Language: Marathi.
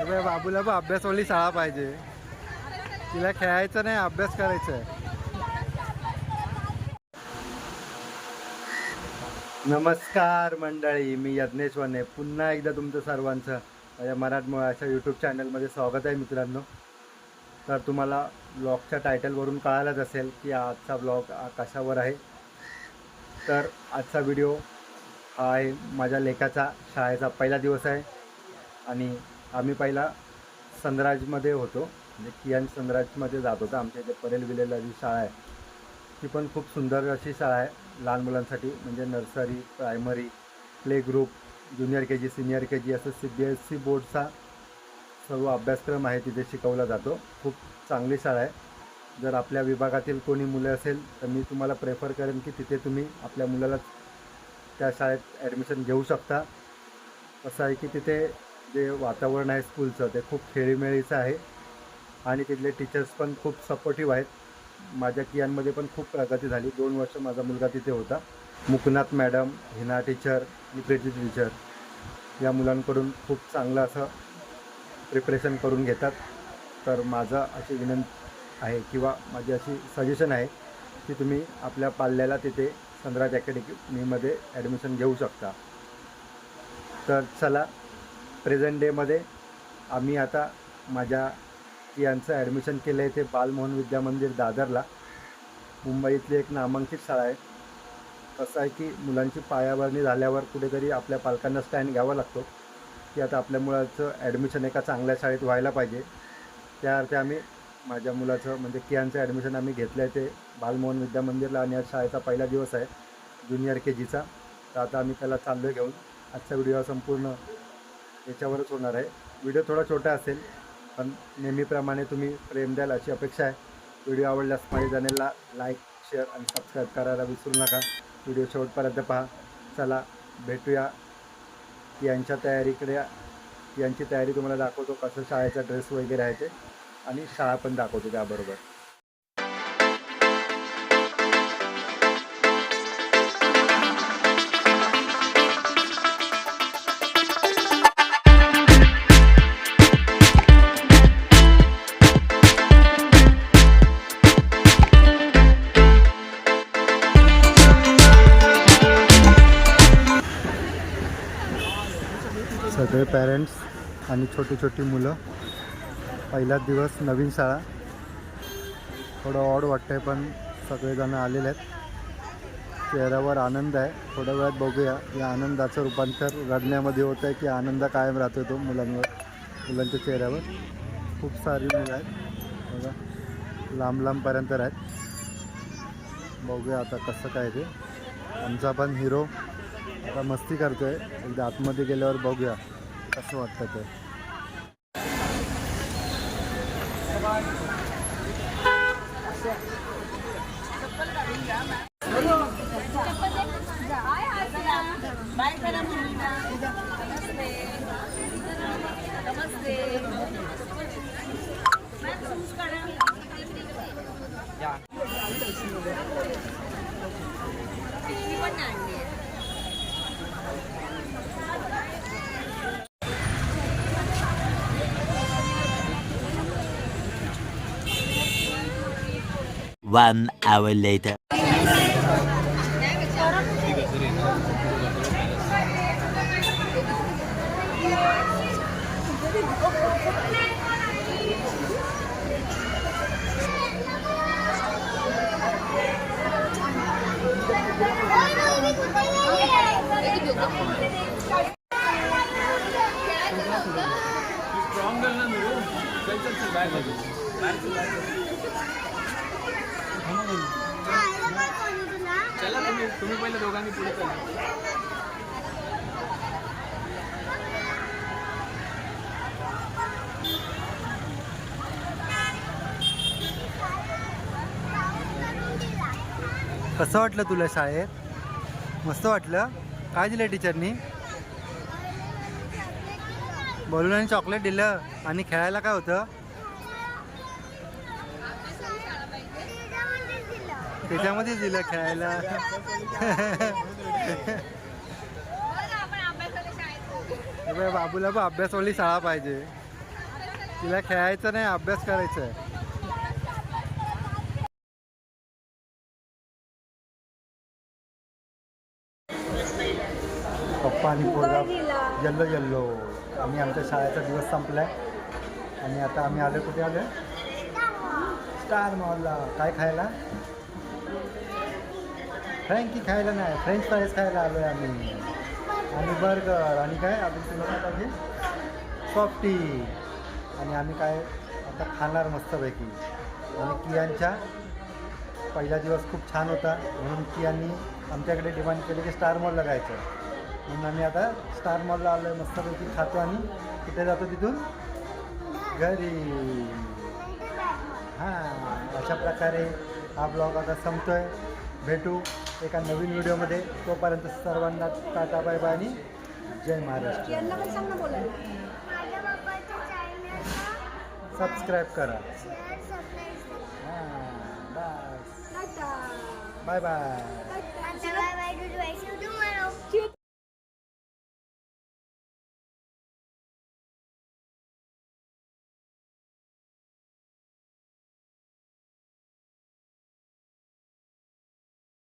हे बघ, बाबूला पण अभ्यासवाली शाळा पाहिजे. तिला खेळायचं नाही अभ्यास करायचा आहे. नमस्कार मंडळी मी यज्ञेश वने. पुन्हा एकदा तुमचं सर्वांचं माझ्या मराठमोळा अशा यूट्यूब चॅनलमध्ये स्वागत आहे मित्रांनो. तर तुम्हाला ब्लॉगच्या टायटलवरून कळालंच असेल की आजचा ब्लॉग कशावर आहे. तर आजचा व्हिडिओ हा आहे माझ्या लेखाचा शाळेचा पहिला दिवस आहे. आणि आम्ही पहिला सनराजमध्ये होतो. म्हणजे कियान सनराजमध्ये जात होतो. आमच्या इथे परेल विलेला जी शाळा आहे ती पण खूप सुंदर अशी शाळा आहे. लहान मुलांसाठी म्हणजे nursery primary play group junior K G senior K G असं सी बी एस सी बोर्डचा सर्व अभ्यासक्रम आहे तिथे शिकवला जातो. खूप चांगली शाळा आहे. जर आपल्या विभागातील कोणी मुलं असेल तर मी तुम्हाला प्रेफर करेन की तिथे तुम्ही आपल्या मुलाला त्या शाळेत ॲडमिशन घेऊ शकता. असं आहे की तिथे जे वातावरण आहे स्कूलचं ते खूप खेळीमेळीचं आहे. आणि तिथले टीचर्स पण खूप सपोर्टिव्ह आहेत. माझ्या कियांमध्ये पण खूप प्रगती झाली. दोन वर्ष माझा मुलगा तिथे होता. मुकनाथ मॅडम हिना टीचर आणि प्रीती टीचर या मुलांकडून खूप चांगलं असं प्रिपरेशन करून घेतात. तर माझं अशी विनंती आहे किंवा माझी अशी सजेशन आहे की तुम्ही आपल्या पाल्याला तिथे सनराज अकॅडमीमध्ये ॲडमिशन घेऊ शकता. तर चला प्रेझेंट डेमध्ये आम्ही आता माझ्या यांचं ॲडमिशन केलं आहे ते बालमोहन विद्या मंदिर दादरला. मुंबईतली एक नामांकित शाळा आहे. कसं आहे की मुलांची पायाभरणी झाल्यावर कुठेतरी आपल्या पालकांना स्टँड घ्यावा लागतो. की आता आपल्या मुलाचं ॲडमिशन एका चांगल्या शाळेत व्हायला पाहिजे. त्या अर्थ आम्ही माझ्या मुलाचं म्हणजे कियांचं ॲडमिशन आम्ही घेतलं आहे ते बालमोहन विद्या मंदिरला आणि आज शाळेचा पहिला दिवस आहे ज्युनियर के जीचा तर आता आम्ही त्याला चाललो घेऊन. आजचा व्हिडिओ संपूर्ण याच्यावरच होणार आहे. व्हिडिओ थोडा छोटा असेल पण नेहमीप्रमाणे तुम्ही प्रेम द्याल अशी अपेक्षा आहे. व्हिडिओ आवडल्यास माझ्या चॅनलला लाईक शेअर आणि सबस्क्राईब करायला विसरू नका. व्हिडिओ शेवटपर्यंत पहा. चला भेटूया. यांच्या तयारीकडे यांची तयारी तुम्हाला दाखवतो कसं शाळेचा ड्रेस वगैरे आहे ते. आणि शाळा पण दाखवतो त्याबरोबर. सगळे पॅरेंट्स आणि छोटी छोटी मुलं. पहिलाच दिवस नवीन शाळा. थोडं ऑड वाटतं आहे पण सगळेजणं आलेले आहेत. चेहऱ्यावर आनंद आहे. थोड्या वेळात बघूया. या आनंदाचं रूपांतर रडण्यामध्ये होतं आहे की आनंद कायम राहतो तो मुलांवर मुलांच्या चेहऱ्यावर. खूप सारी मुलं आहेत. बघा लांब लांबपर्यंत आहेत बघूया आता कसं काय ते. आमचा पण हिरो आता मस्ती करतोय. एकदा आतमध्ये गेल्यावर बघूया कसं वाटतं ते. Bye One hour later. चला तुम्ही तुम्ही पहिले दोघांनी पुढे चला कसं वाटलं तुला शाळेत? मस्त वाटलं? काय दिलं टीचरनी? बलून आणि चॉकलेट दिलं. आणि खेळायला काय होतं? त्याच्यामध्येच दिलं खेळायला. बाबूला पण अभ्यासवाली शाळा पाहिजे. तिला खेळायचं नाही अभ्यास करायचा आहे. पप्पा आणि पोरगा येल्लो येल्लो. आम्ही आमच्या शाळेचा दिवस संपलाय. आणि आता आम्ही आलो कुठे आलो स्टार मॉलला. काय खायला? फ्रँकी खायला नाही फ्रेंच फ्राईज खायला आलोय आम्ही. आणि बर्गर. आणि काय? अजून तुला पाहिजे? सॉफ्टी. आणि आम्ही काय आता खाणार मस्तपैकी. आणि कियांच्या पहिला दिवस खूप छान होता. म्हणून कियांनी आमच्याकडे डिमांड केली की स्टार मॉलला जायचं. म्हणून आम्ही आता स्टार मॉलला आलो आहे मस्तपैकी खातो आणि कुठे जातो तिथून? घरी. हां अशा प्रकारे हा ब्लॉग आता संपतोय. भेटू एका नवीन व्हिडिओमध्ये. तोपर्यंत सर्वांना टाटा बाय बाय आणि जय महाराष्ट्र. यांना पण सांग ना बोलायला. माझ्या बाबाच्या चॅनलला सबस्क्राईब करा. हां बाय बाय.